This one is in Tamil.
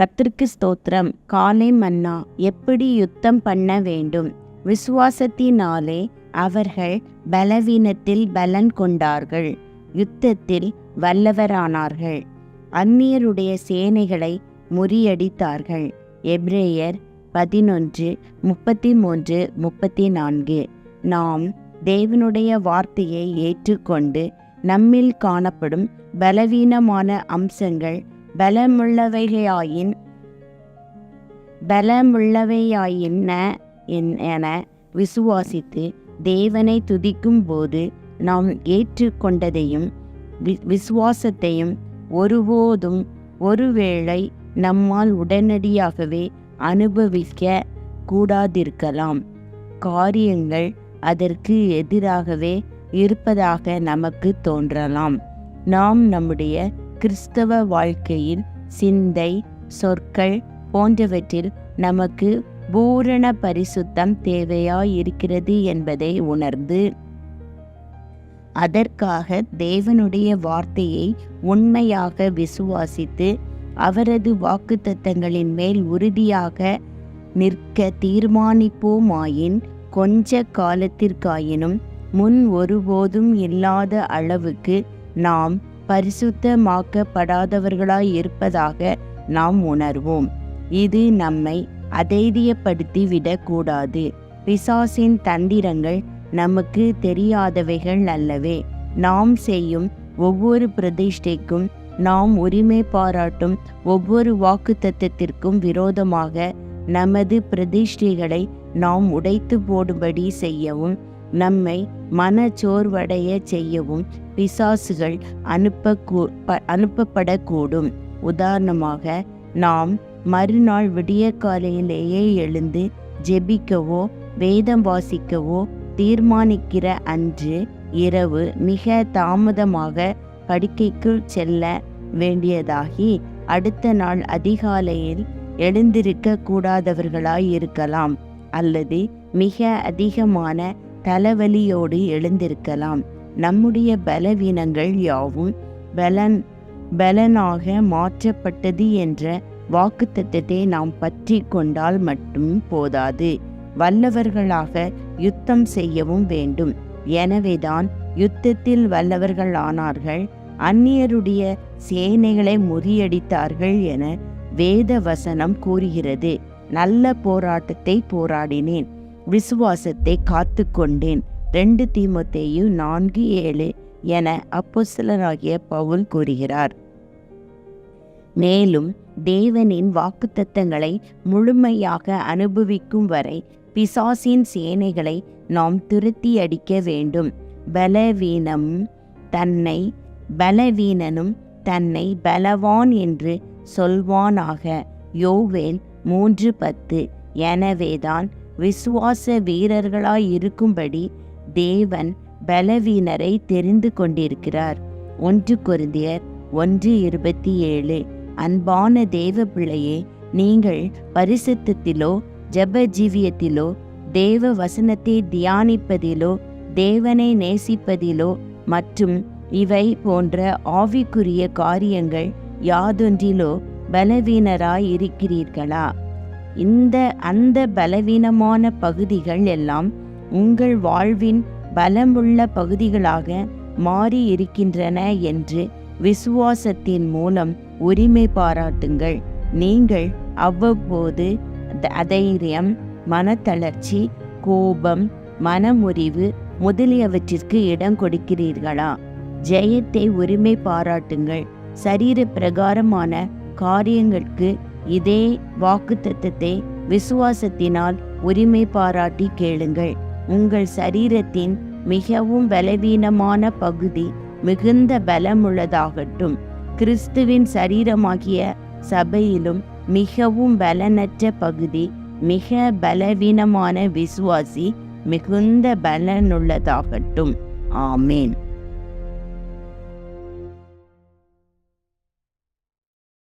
கத்திற்கு ஸ்தோத்திரம். காலை மன்னா எப்படி யுத்தம் பண்ண வேண்டும்? விசுவாசத்தினாலே அவர்கள் பலவீனத்தில் பலன் கொண்டார்கள். யுத்தத்தில் வல்லவரானார்கள். அந்நியருடைய சேனைகளை முறியடித்தார்கள். எப்ரேயர் பதினொன்று முப்பத்தி மூன்று முப்பத்தி நான்கு நாம் தேவனுடைய வார்த்தையை ஏற்றுக்கொண்டு நம்மில் காணப்படும் பலவீனமான அம்சங்கள் பலமுள்ளவையாயின் பலமுள்ளவையாயின என்- என விசுவாசித்து தேவனை துதிக்கும் போது நாம் ஏற்றுக்கொண்டதையும் வி- விசுவாசத்தையும் ஒருபோதும் ஒருவேளை நம்மால் உடனடியாகவே அனுபவிக்க கூடாதிருக்கலாம். காரியங்கள் அதற்கு எதிராகவே இருப்பதாக நமக்கு தோன்றலாம். நாம் நம்முடைய கிறிஸ்தவ வாழ்க்கையில் சிந்தை சொற்கள் போன்றவற்றில் நமக்கு பூரண பரிசுத்தம் தேவையாயிருக்கிறது என்பதை உணர்ந்து அதற்காக தேவனுடைய வார்த்தையை உண்மையாக விசுவாசித்து அவரது வாக்குத்தத்தங்களின் மேல் உறுதியாக நிற்க தீர்மானிப்போமாயின் கொஞ்ச காலத்திற்காயினும் முன் ஒருபோதும் இல்லாத அளவுக்கு நாம் பரிசுத்தமாக்கப்படாதவர்களாய் இருப்பதாக நாம் உணர்வோம். இது நம்மை அதைரியப்படுத்தி விடக்கூடாது பிசாசின் தந்திரங்கள் நமக்கு தெரியாதவைகள் அல்லவே. நாம் செய்யும் ஒவ்வொரு பிரதிஷ்டைக்கும் நாம் உரிமை பாராட்டும் ஒவ்வொரு வாக்குத்தத்திற்கும் விரோதமாக நமது பிரதிஷ்டைகளை நாம் உடைத்து போடும்படி செய்யவும் நம்மை மனச்சோர்வடைய செய்யவும் பிசாசுகள் அனுப்ப அனுப்பப்படக்கூடும். உதாரணமாக நாம் மறுநாள் விடிய காலையிலேயே எழுந்து ஜெபிக்கவோ வேதம் வாசிக்கவோ தீர்மானிக்கிற அன்று இரவு மிக தாமதமாக படுக்கைக்குள் செல்ல வேண்டியதாகி அடுத்த நாள் அதிகாலையில் எழுந்திருக்க கூடாதவர்களாய் இருக்கலாம் அல்லது மிக அதிகமான தலைவலியோடு எழுந்திருக்கலாம். நம்முடைய பலவீனங்கள் யாவும் பலன் பலனாக மாற்றப்பட்டது என்ற வாக்குத்தத்தத்தை நாம் பற்றி கொண்டால் மட்டும் போதாது. வல்லவர்களாக யுத்தம் செய்யவும் வேண்டும். எனவேதான் யுத்தத்தில் வல்லவர்கள் ஆனார்கள். அந்நியருடைய சேனைகளை முறியடித்தார்கள் என வேத வசனம் கூறுகிறது. நல்ல போராட்டத்தை போராடினேன். விசுவாசத்தை காத்து கொண்டேன் ரெண்டு தீமோத்தேயு நான்கு ஏழு என அப்போஸ்தலராகிய பவுல் கூறுகிறார். மேலும் தேவனின் வாக்குத்தத்தங்களை முழுமையாக அனுபவிக்கும் வரை பிசாசின் சேனைகளை நாம் துரத்தி அடிக்க வேண்டும். பலவீனம் தன்னை பலவீனனும் தன்னை பலவான் என்று சொல்வானாக. யோவேல் மூன்று பத்து. எனவேதான் விசுவாச வீரர்களாயிருக்கும்படி தேவன் பலவீனரை தெரிந்து கொண்டிருக்கிறார். ஒன்று குருந்தியர் ஒன்று இருபத்தி ஏழு. அன்பான தேவ பிள்ளையே நீங்கள் பரிசுத்தத்திலோ ஜப ஜீவியத்திலோ தேவ வசனத்தை தியானிப்பதிலோ தேவனை நேசிப்பதிலோ மற்றும் இவை போன்ற ஆவிக்குரிய காரியங்கள் யாதொன்றிலோ பலவீனராய் இருக்கிறீர்களா இந்த அந்த பலவீனமான பகுதிகள் எல்லாம் உங்கள் வாழ்வின் பலமுள்ள பகுதிகளாக மாறி இருக்கின்றன என்று விசுவாசத்தின் மூலம் உரிமை பாராட்டுங்கள். நீங்கள் அவ்வப்போது த- அதைரியம் மனத்தளர்ச்சி கோபம் மனமுறிவு முதலியவற்றிற்கு இடம் கொடுக்கிறீர்களா? ஜெயத்தை உரிமை பாராட்டுங்கள். சரீர பிரகாரமான காரியங்களுக்கு இதே வாக்குத்தத்தத்தை விசுவாசத்தினால் உரிமை பாராட்டி கேளுங்கள். உங்கள் சரீரத்தின் மிகவும் பலவீனமான பகுதி மிகுந்த பலமுள்ளதாகட்டும். கிறிஸ்துவின் சரீரமாகிய சபையிலும் மிகவும் பலனற்ற பகுதி மிக பலவீனமான விசுவாசி மிகுந்த பலனுள்ளதாகட்டும். ஆமேன்.